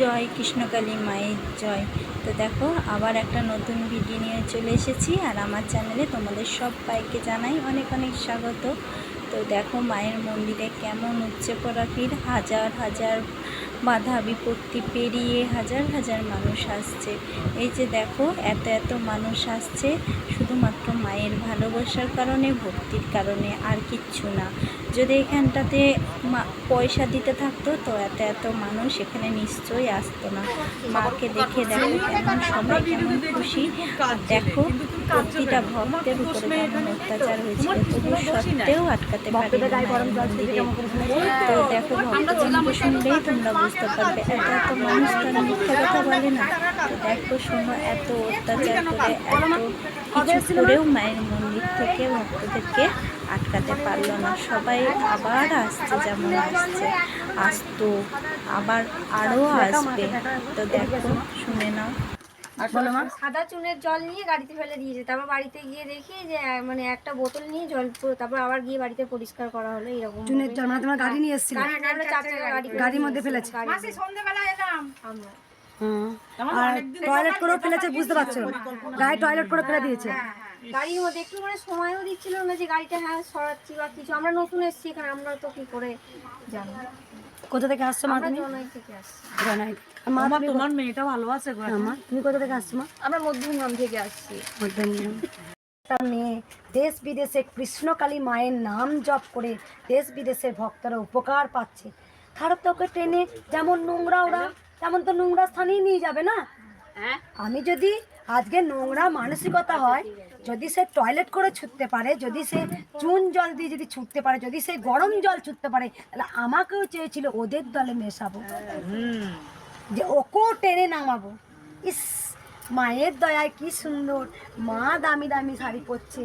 জয় কৃষ্ণকালী মায়ের জয়। তো দেখো, আবার একটা নতুন ভিডিও নিয়ে চলে এসেছি আর আমার চ্যানেলে তোমাদের সবাইকে জানাই অনেক অনেক স্বাগত। তো দেখো, মায়ের মন্দিরে কেমন উচ্চে ভিড় হাজার হাজার বাধা বিপত্তি পেরিয়ে হাজার হাজার মানুষ আসছে। এই যে দেখো, এত এত মানুষ আসছে, শুধুমাত্র মায়ের ভালোবাসার কারণে, ভক্তির কারণে আর কিচ্ছু না। যদি এখানটাতে মা- পয়সা দিতে থাকতো তো এত এত মানুষ এখানে নিশ্চয়ই আসতো না। মাকে দেখে দেখো কেমন সবাই কেমন খুশি। দেখো প্রতিটা ভক্তের উপরে কেমন অত্যাচার হয়েছিল তবু সত্ত্বেও আটকাতে পারি তো দেখো ভক্তগণকে শুনলেই তোমরা বুঝতে পারবে। এত এত মানুষ তারা মিথ্যা কথা বলে না। তো দেখো শোনো এত অত্যাচার করে এত কিছু করেও মায়ের মন্দির থেকে ভক্তদেরকে আটকাতে পারল না। সবাই আবার আসছে যেমন আসছে। আসতো আবার আরও আসবে। তো দেখো শুনে নাও। সাদা চুনের জল নিয়ে গাড়িতে ফেলে দিয়েছে। তারপর বাড়িতে গিয়ে দেখি যে মানে একটা বোতল নিয়ে জল তারপর আবার গিয়ে বাড়িতে পরিষ্কার করা হলো এরকম চুনের জল মানে তোমার গাড়ি নিয়ে এসেছিল? আমরা গাড়ির মধ্যে ফেলেছে। গাড়ি আমরা। হুম। আর টয়লেট করেও ফেলেছে বুঝতে পারছ? গায়ে টয়লেট করে ফেলে দিয়েছে। গাড়ির মধ্যে একটু মানে সময়ও দিচ্ছিল না যে গাড়িটা হ্যাঁ সরাচ্ছি বা কিছু। আমরা নতুন এসেছি এখানে আমরা তো কি করে জানি। কোথা থেকে আসছো মা আমরা তুমি? আর তোমার মেয়েটা ভালো আছে গো হ্যাঁ, মা তুমি কোথা থেকে আসছো মা? আমরা মধ্যমগ্রাম থেকে আসছি। মধ্যমগ্রাম। একটা মেয়ে দেশ বিদেশে কৃষ্ণকালী মায়ের নাম জপ করে দেশ বিদেশের ভক্তরা উপকার পাচ্ছে। খারাপ তো ওকে ট্রেনে যেমন নোংরা ওরা তেমন তো নোংরা স্থানেই নিয়ে যাবে না? আমি যদি আজকে নোংরা মানসিকতা হয়, যদি সে টয়লেট করে ছুটতে পারে, যদি সে চুন জল দিয়ে যদি ছুটতে পারে, যদি সে গরম জল ছুটতে পারে, তাহলে আমাকেও চেয়েছিল ওদের দলে মেশাবো। যে ওকেও টেনে নামাবো। ইস, মায়ের দয়ায় কি সুন্দর। মা দামি দামি শাড়ি পরছে,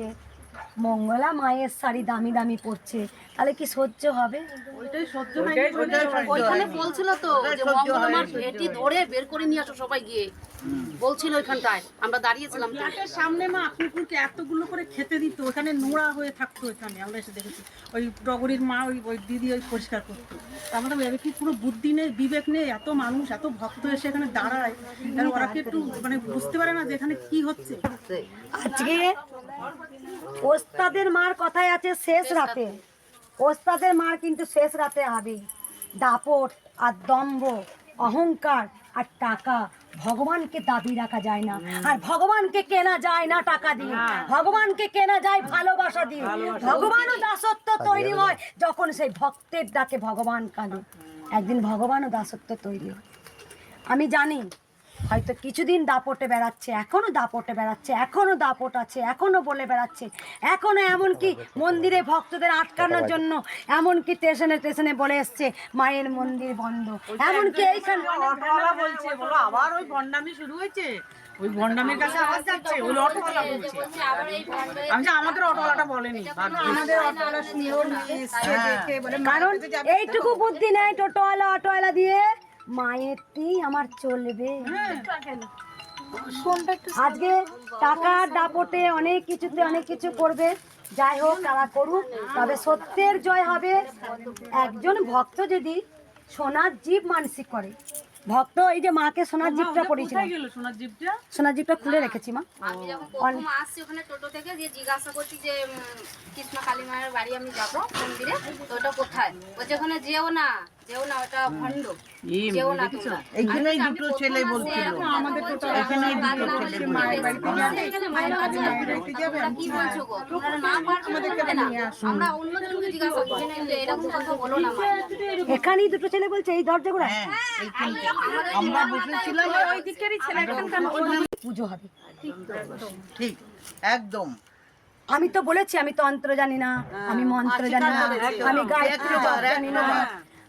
মঙ্গলা মায়ের শাড়ি দামি দামি পরছে। তাহলে কি সহ্য হবে? ওইটাই সহ্য ওইখানে বলছিল তো যে মঙ্গলমার এটি ধরে বের করে নিয়ে আসো সবাই গিয়ে। বলছিল ওইখানটায়। আমরা দাঁড়িয়েছিলাম। সামনে মা কুকুরকে এতগুলো করে খেতে দিত। ওখানে নোড়া হয়ে থাকতো এখানে। আমরা এসে দেখেছি। ওই টগরির মা ওই ওই দিদি ওই পরিষ্কার করতো। তা আমরা কি পুরো বুদ্ধি নেই বিবেক নেই? এত মানুষ এত ভক্ত এসে এখানে দাঁড়ায়। আর ওরা কি একটু মানে বুঝতে পারে না যে এখানে কি হচ্ছে? আজকে ওস্তাদের মার কথাই আছে শেষ রাতে। ওস্তাদের মার কিন্তু শেষ রাতে হবে দাপট আর দম্ভ অহংকার আর টাকা। ভগবানকে দাবি রাখা যায় না। আর ভগবানকে কেনা যায় না টাকা দিয়ে। ভগবানকে কেনা যায় ভালোবাসা দিয়ে। ভগবানও দাসত্ব তৈরি হয় যখন সেই ভক্তের ডাকে ভগবান কাঁদে। একদিন ভগবানও দাসত্ব তৈরি হয়। আমি জানি হয়তো কিছুদিন দাপটে বেড়াচ্ছে এখনও দাপটে বেড়াচ্ছে এখনও দাপট আছে এখনও বলে বেড়াচ্ছে এখনও এমনকি মন্দিরে ভক্তদের আটকানোর জন্য এমনকি স্টেশনে স্টেশনে বলে এসছে মায়ের মন্দির বন্ধ। এমনকি এইখানে অটোওয়ালা বলছে বলো আবার ওই ভণ্ডামি শুরু হয়েছে? ওই ভণ্ডামির কাছে আওয়াজ যাচ্ছে ওই অটোওয়ালা বলছে। আমি যে আমাদের অটোওয়ালাটা বলেনি। আমাদের অটোওয়ালা দেখে বলে কারণ এইটুকু বুদ্ধি নেই টোটোওয়ালা অটোওয়ালা দিয়ে। মায়েরতেই আমার চলবে। আজকে টাকার দাপটে অনেক কিছুতে অনেক কিছু করবে। যাই হোক তারা করুক। তবে সত্যের জয় হবে একজন ভক্ত যদি সোনার জীব মানসিক করে। ভক্ত এই যে মাকে সোনার জীবটা গেল সোনার জিপটা সোনার জীবটা খুলে রেখেছি মা। আমি যখন প্রথম আসছি ওখানে টোটো থেকে দিয়ে জিজ্ঞাসা করছি যে কৃষ্ণ কালী মায়ের বাড়ি আমি যাব মন্দিরে তো ওটা কোথায়? বলছে ওখানে যেও না। যেও না ওটা ভণ্ড। যেও না তোমরা। এইখানেই দুটো ছেলে বলছিল। আমাদের টোটো এখানেই দুটো ছেলে মায়ের বাড়িতে মায়ের বাড়িতে যাবে? কি বলছো গো? তোমরা না পারবে হবে না। আমরা অন্যজনকে জিজ্ঞাসা করছি কিন্তু এরকম কথা বলো না এখানেই দুটো ছেলে বলছে এই দরজাগুলো আমরা বসেছিলাম। ওই দিকেরই ছেলে কেন পুজো হবে। ঠিক একদম। আমি তো বলেছি আমি তন্ত্র জানি না আমি মন্ত্র জানি না আমি গায়ত্রী জানি না।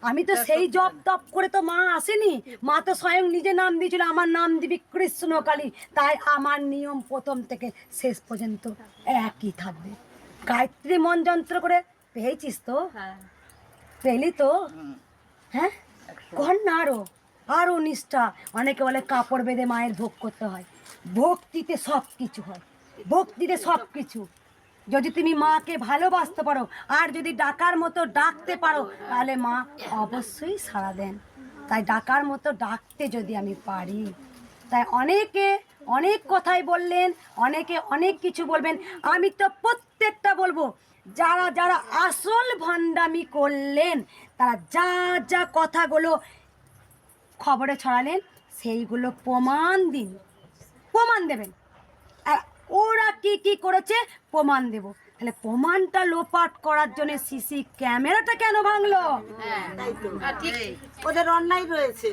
আমি তো সেই জপ তপ করে তো মা আসেনি। মা তো স্বয়ং নিজে নাম দিয়েছিল আমার নাম দিবি কৃষ্ণকালী। তাই আমার নিয়ম প্রথম থেকে শেষ পর্যন্ত একই থাকবে। গায়ত্রী মন যন্ত্র করে পেয়েছিস তো? পেলি তো? হ্যাঁ? কর না আরও। আরও নিষ্ঠা। অনেকে বলে কাপড় বেঁধে মায়ের ভোগ করতে হয়। ভক্তিতে সব কিছু হয়। ভক্তিতে সব কিছু যদি তুমি মাকে ভালোবাসতে পারো, আর যদি ডাকার মতো ডাকতে পারো, তাহলে মা অবশ্যই সাড়া দেন। তাই ডাকার মতো ডাকতে যদি আমি পারি, তাই অনেকে অনেক কথাই বললেন, অনেকে অনেক কিছু বলবেন। আমি তো প্রত্যেকটা বলব, যারা যারা আসল ভণ্ডামি করলেন, তারা যা যা কথাগুলো খবরে ছড়ালেন, সেইগুলো প্রমাণ দিন। প্রমাণ দেবেন। আর ওরা কি কি করেছে? প্রমাণ দেব। তাহলে প্রমাণটা লোপাট করার জন্য সিসি ক্যামেরাটা কেন ভাঙলো? হ্যাঁ। আর ঠিক। ওদের অন্যায় রয়েছে।